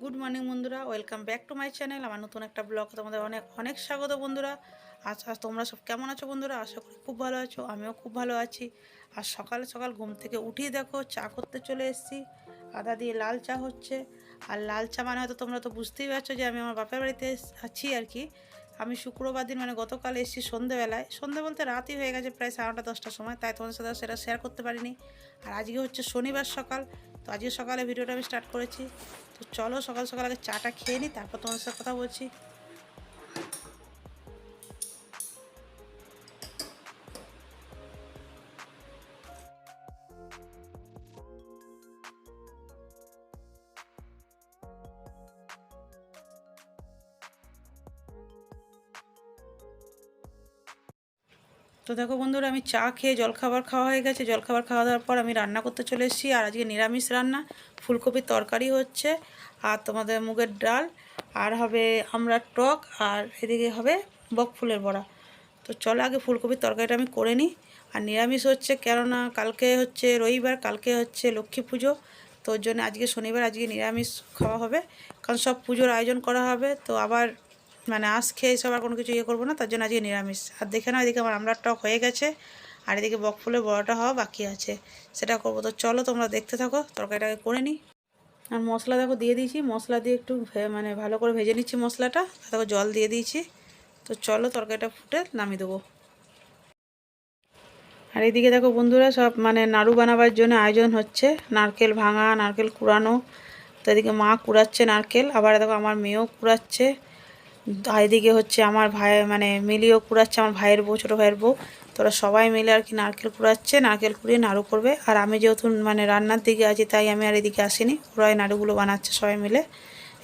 Good morning বন্ধুরা, welcome back to my channel, আমার নতুন একটা ব্লগ তোমাদের অনেক অনেক স্বাগত বন্ধুরা। আজ আজ তোমরা সব কেমন আছো বন্ধুরা? আশা করি খুব ভালো আছো, আমিও খুব ভালো আছি। আর সকাল সকাল ঘুম থেকে উঠিয়ে দেখো, চা করতে চলে এসেছি। আদা দিয়ে লাল চা হচ্ছে। আর লাল চা মানে হয়তো তোমরা তো বুঝতেই পারছ যে আমি আমার বাপের বাড়িতে আছি আর কি। আমি শুক্রবার দিন মানে গতকাল এসেছি সন্ধেবেলায়। সন্ধে বলতে রাতই হয়ে গেছে প্রায় সাড়ে নটা, দশটার সময়, তাই তোমাদের সাথে সেটা শেয়ার করতে পারিনি। আর আজকে হচ্ছে শনিবার সকাল। তো আজকে সকালে ভিডিওটা আমি স্টার্ট করেছি। তো চলো সকাল সকাল আগে চাটা খেয়ে নিই তারপর তোমার সাথে কথা বলছি। তো দেখো বন্ধুরা, আমি চা খেয়ে জলখাবার খাওয়া হয়ে গেছে। জলখাবার খাওয়া দাওয়ার পর আমি রান্না করতে চলে এসেছি। আর আজকে নিরামিষ রান্না, ফুলকপির তরকারি হচ্ছে আর তোমাদের মুগের ডাল, আর হবে আমরা টক, আর এদিকে হবে বক ফুলের বড়া। তো চলো আগে ফুলকপির তরকারিটা আমি করে নিই। আর নিরামিষ হচ্ছে কেননা কালকে হচ্ছে রবিবার, কালকে হচ্ছে লক্ষ্মী পুজো। তো জন্য আজকে শনিবার, আজকে নিরামিষ খাওয়া হবে। কারণ সব পুজোর আয়োজন করা হবে। তো আবার মানে আঁশ খেয়ে সব আর কোনো কিছু ইয়ে করব না, তার জন্য আজকে নিরামিষ। আর দেখে নাও এদিকে আমার আমলার টক হয়ে গেছে, আর এদিকে বকফুলের বড়াটা হওয়া বাকি আছে, সেটা করব। তো চলো তোমরা দেখতে থাকো, তরকারিটাকে করে নিই। আর মশলা দেখো দিয়ে দিয়েছি, মশলা দিয়ে একটু মানে ভালো করে ভেজে নিচ্ছি মশলাটা, দেখো জল দিয়ে দিয়েছি। তো চলো তরকারিটা ফুটে নামিয়ে দেবো। আর এইদিকে দেখো বন্ধুরা সব মানে নাড়ু বানাবার জন্য আয়োজন হচ্ছে, নারকেল ভাঙা, নারকেল কুড়ানো। তো এদিকে মা কুড়াচ্ছে নারকেল, আবার দেখো আমার মেয়েও কুড়াচ্ছে। আর এদিকে হচ্ছে আমার ভাই মানে মিলিও কুড়াচ্ছে, আমার ভাইয়ের বউ, ছোটো ভাইয়ের বউ। তোরা সবাই মিলে আর কি নারকেল কুড়াচ্ছে, নারকেল কুড়িয়ে নাড়ু করবে। আর আমি যেহেতু মানে রান্নার দিকে আছি, তাই আমি আর এদিকে আসিনি। ওরাই নাড়ুগুলো বানাচ্ছে সবাই মিলে।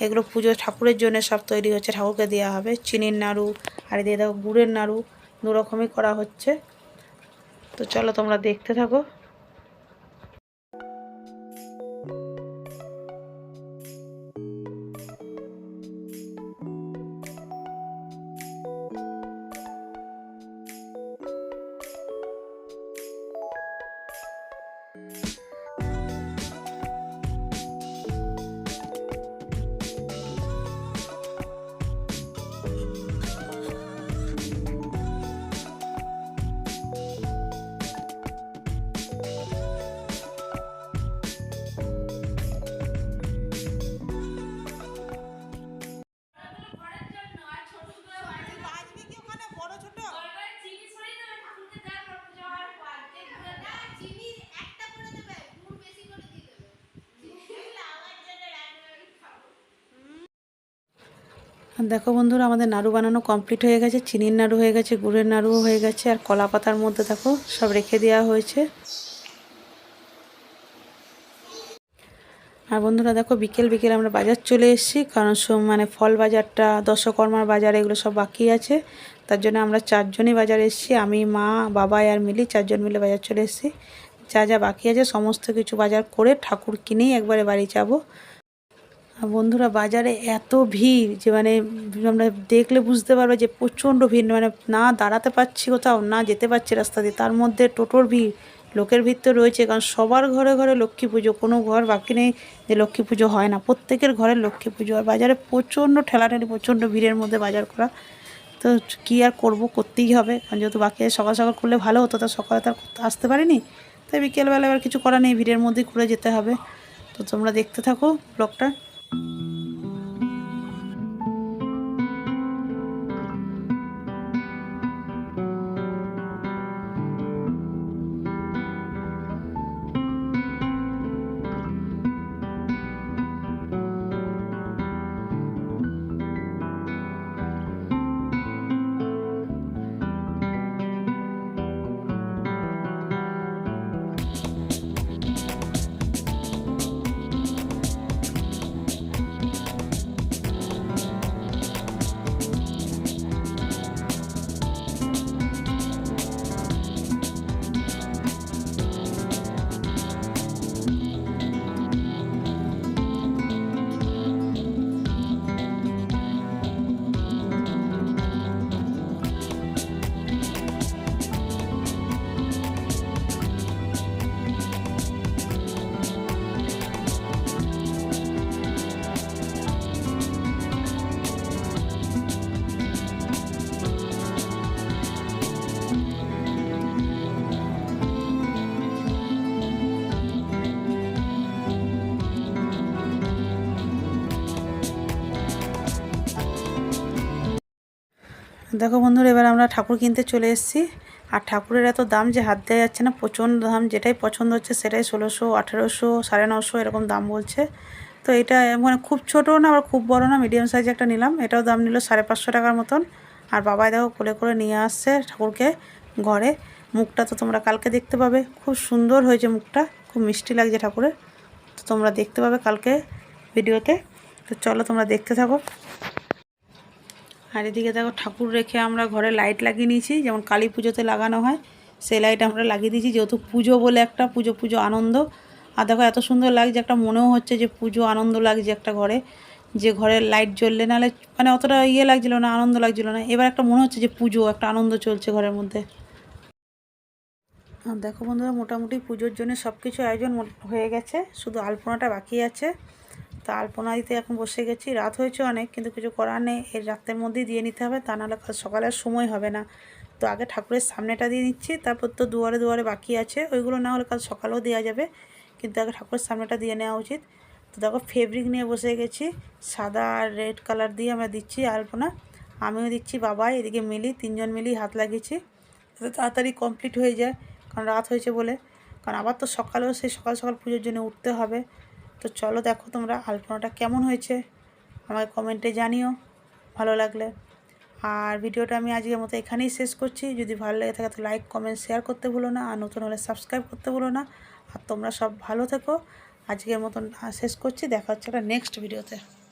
এগুলো পুজো ঠাকুরের জন্য সব তৈরি হচ্ছে। ঠাকুরকে দেওয়া হবে চিনির নাড়ু, আর এদিকে দেখো গুড়ের নাড়ু, দু রকমই করা হচ্ছে। তো চলো তোমরা দেখতে থাকো। আর দেখো বন্ধুরা, আমাদের নাড়ু বানানো কমপ্লিট হয়ে গেছে, চিনির নাড়ু হয়ে গেছে, গুড়ের নাড়ুও হয়ে গেছে, আর কলা পাতার মধ্যে দেখো সব রেখে দেওয়া হয়েছে। আর বন্ধুরা, দেখো বিকেল বিকেল আমরা বাজার চলে এসেছি, কারণ মানে ফল বাজারটা, দশকর্মার বাজার এগুলো সব বাকি আছে। তার জন্য আমরা চারজনই বাজার এসেছি, আমি, মা, বাবা, আর মিলি, চারজন মিলে বাজার চলে এসেছি। যা যা বাকি আছে, সমস্ত কিছু বাজার করে ঠাকুর কিনেই একবারে বাড়ি যাব। বন্ধুরা বাজারে এত ভিড় যে মানে আমরা দেখলে বুঝতে পারবে যে প্রচণ্ড ভিড় মানে না দাঁড়াতে পারছি কোথাও, না যেতে পারছি রাস্তা দিয়ে। তার মধ্যে টোটোর ভিড়, লোকের ভিড় তো রয়েছে, কারণ সবার ঘরে ঘরে লক্ষ্মী পুজো, কোনো ঘর বাকি নেই যে লক্ষ্মী পুজো হয় না। প্রত্যেকের ঘরে লক্ষ্মী পুজো, আর বাজারে প্রচণ্ড ঠেলাঠেলি, প্রচণ্ড ভিড়ের মধ্যে বাজার করা। তো কী আর করব, করতেই হবে, কারণ যেহেতু বাকি সকাল সকাল করলে ভালো হতো, তা সকালে তো আর করতে আসতে পারিনি। তাই বিকেলবেলা এবার কিছু করা নেই, ভিড়ের মধ্যেই ঘুরে যেতে হবে। তো তোমরা দেখতে থাকো ব্লগটা। Thank you. দেখো বন্ধুরা, এবার আমরা ঠাকুর কিনতে চলে এসেছি। আর ঠাকুরের এত দাম যে হাত দেওয়া যাচ্ছে না, প্রচণ্ড দাম, যেটাই পছন্দ হচ্ছে সেটাই ষোলোশো, আঠেরোশো, সাড়ে নশো এরকম দাম বলছে। তো এটা মানে খুব ছোটো না, আবার খুব বড় না মিডিয়াম সাইজ একটা নিলাম। এটাও দাম নিল সাড়ে পাঁচশো টাকার মতন। আর বাবাই দেখো কোলে করে নিয়ে আসছে ঠাকুরকে ঘরে। মুখটা তো তোমরা কালকে দেখতে পাবে। খুব সুন্দর হয়েছে মুখটা, খুব মিষ্টি লাগছে ঠাকুরের। তো তোমরা দেখতে পাবে কালকে ভিডিওতে। তো চলো তোমরা দেখতে থাকো। আর এদিকে দেখো ঠাকুর রেখে আমরা ঘরে লাইট লাগিয়ে নিয়েছি, যেমন কালী পুজোতে লাগানো হয়, সেই লাইট আমরা লাগিয়ে দিয়েছি, যেহেতু পুজো বলে একটা, পুজো পুজো আনন্দ। আর দেখো এত সুন্দর লাগছে, একটা মনেও হচ্ছে যে পুজো আনন্দ লাগছে একটা ঘরে। যে ঘরে লাইট জ্বললে নাহলে মানে অতটা ইয়ে লাগছিল না, আনন্দ লাগছিল না। এবার একটা মনে হচ্ছে যে পুজো, একটা আনন্দ চলছে ঘরের মধ্যে। আর দেখো বন্ধুরা, মোটামুটি পুজোর জন্য সব কিছু আয়োজন হয়ে গেছে, শুধু আলপনাটা বাকি আছে। তো আলপনা দিতে এখন বসে গেছি। রাত হয়েছে অনেক, কিন্তু কিছু করার নেই। এর রাতের মধ্যেই দিয়ে নিতে হবে, তা নাহলে কাল সকালে আর সময় হবে না। তো আগে ঠাকুরের সামনেটা দিয়ে নিচ্ছি, তারপর তো দুয়ারে দুয়ারে বাকি আছে। ওইগুলো না হলে কাল সকালেও দেওয়া যাবে, কিন্তু আগে ঠাকুরের সামনেটা দিয়ে নেওয়া উচিত। তো দেখো ফেব্রিক নিয়ে বসে গেছি, সাদা আর রেড কালার দিয়ে আমরা দিচ্ছি আলপনা। আমিও দিচ্ছি, বাবাই, এদিকে মিলি, তিনজন মিলি হাত লাগিয়েছি। যাতে তাড়াতাড়ি কমপ্লিট হয়ে যায়, কারণ রাত হয়েছে বলে। কারণ আবার তো সকালেও সেই সকাল সকাল পুজোর জন্য উঠতে হবে। তো চলো দেখো তোমরা আলপনাটা কেমন হয়েছে। আমাকে কমেন্টে জানিও, ভালো লাগলে। আর ভিডিওটা আমি আজকের মতো এখানেই শেষ করছি। যদি ভালো লেগে থাকে তো লাইক কমেন্ট শেয়ার করতে ভুলো না। আর নতুন হলে সাবস্ক্রাইব করতে ভুলো না। আর তোমরা সব ভালো থেকো। আজকের মতন শেষ করছি। দেখা হচ্ছে একটা নেক্সট ভিডিওতে